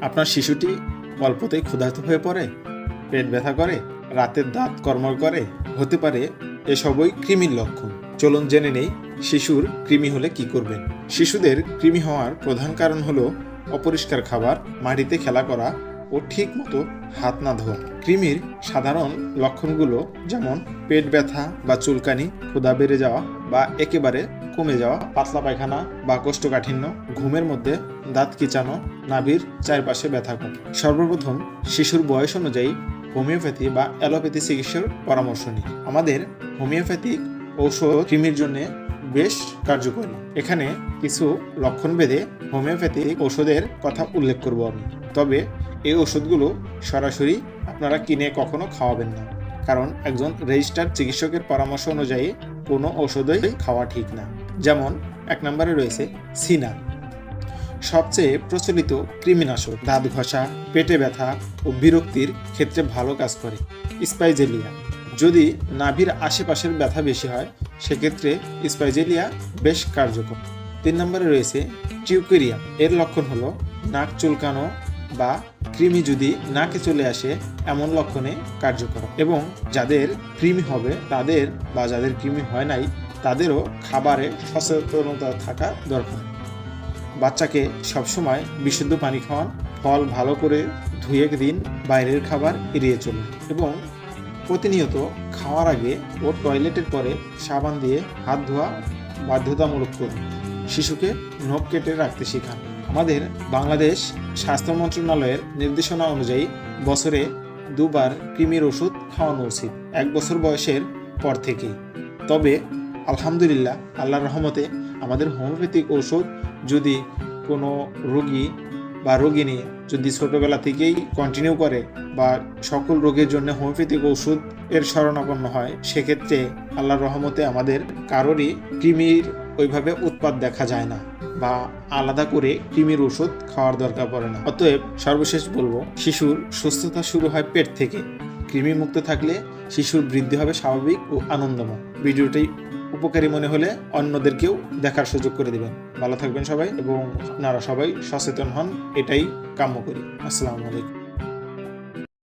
আপনার শিশুটি অল্পতেই ক্ষুধার্ত হয়ে পড়ে, পেট ব্যথা করে, রাতের দাঁত কর্মর করে, হতে পারে এসবই কৃমির লক্ষণ। চলুন জেনে নেই শিশুর কৃমি হলে কি করবেন। শিশুদের কৃমি হওয়ার প্রধান কারণ হলো অপরিষ্কার খাবার, মাটিতে খেলা করা ও ঠিক মতো হাত না ধোয়া। কৃমির সাধারণ লক্ষণগুলো যেমন পেট ব্যথা বা চুলকানি, ক্ষুধা বেড়ে যাওয়া বা একেবারে কমে যাওয়া, পাতলা পায়খানা বা কোষ্ঠকাঠিন্য, ঘুমের মধ্যে দাঁত কিচানো, নাভির চারপাশে ব্যথা কম। সর্বপ্রথম শিশুর বয়স অনুযায়ী হোমিওপ্যাথি বা অ্যালোপ্যাথি চিকিৎসার পরামর্শ নিই আমাদের হোমিওপ্যাথিক ঔষধ কৃমির জন্য বেশ কার্যকরী। এখানে কিছু লক্ষণ ভেদে হোমিওপ্যাথিক ঔষধের কথা উল্লেখ করব আমি। তবে এই ওষুধগুলো সরাসরি আপনারা কিনে কখনো খাওয়াবেন না। কারণ একজন রেজিস্টার্ড চিকিৎসকের পরামর্শ অনুযায়ী কোনো ঔষধই খাওয়া ঠিক না। যেমন এক নম্বরে রয়েছে সিনা। সবচেয়ে প্রচলিত কৃমিনাশক, দাঁত ঘষা, পেটে ব্যথা ও বিরক্তির ক্ষেত্রে ভালো কাজ করে, স্পাইজেলিয়া। যদি নাভির আশেপাশের ব্যথা বেশি হয়, সেক্ষেত্রে স্পাইজেলিয়া বেশ কার্যকর। তিন নম্বরে রয়েছে টিউকেরিয়া। এর লক্ষণ হলো নাক চুলকানো বা কৃমি যদি নাকে চলে আসে, এমন লক্ষণে কার্যকর। এবং যাদের কৃমি হবে, তাদের বা যাদের কৃমি হয় নাই তাদেরও খাবারে সচেতনতা থাকা দরকার। বাচ্চাকে সবসময় বিশুদ্ধ পানি খাওয়ান, ফল ভালো করে ধুয়ে দিন, বাইরের খাবার এড়িয়ে চলুন এবং প্রতিনিয়ত খাওয়ার আগে ও টয়লেটের পরে সাবান দিয়ে হাত ধোয়া বাধ্যতামূলক করুন। শিশুকে নখ কেটে রাখতে শেখান। আমাদের বাংলাদেশ স্বাস্থ্য মন্ত্রণালয়ের নির্দেশনা অনুযায়ী বছরে দুবার কৃমির ওষুধ খাওয়ানো উচিত, এক বছর বয়সের পর থেকেই। তবে আলহামদুলিল্লাহ, আল্লাহর রহমতে আমাদের হোমিওপ্যাথিক ঔষধ যদি কোনো রোগী বা রোগিনী যদি ছোটোবেলা থেকেই কন্টিনিউ করে বা সকল রোগের জন্য হোমিওপ্যাথিক ওষুধ এর শরণাপন্ন হয়, সেক্ষেত্রে আল্লাহর রহমতে আমাদের কারোরই কৃমির ওইভাবে উৎপাদ দেখা যায় না বা আলাদা করে কৃমির ওষুধ খাওয়ার দরকার পড়ে না। অতএব সর্বশেষ বলব, শিশুর সুস্থতা শুরু হয় পেট থেকে। কৃমি মুক্ত থাকলে শিশুর বৃদ্ধি হবে স্বাভাবিক ও আনন্দময়। ভিডিওটি উপকারী মনে হলে অন্যদেরকেও দেখার সুযোগ করে দিবেন। ভালো থাকবেন সবাই এবং আপনারা সবাই সচেতন হন, এটাই কাম্য করি। আসসালামু আলাইকুম।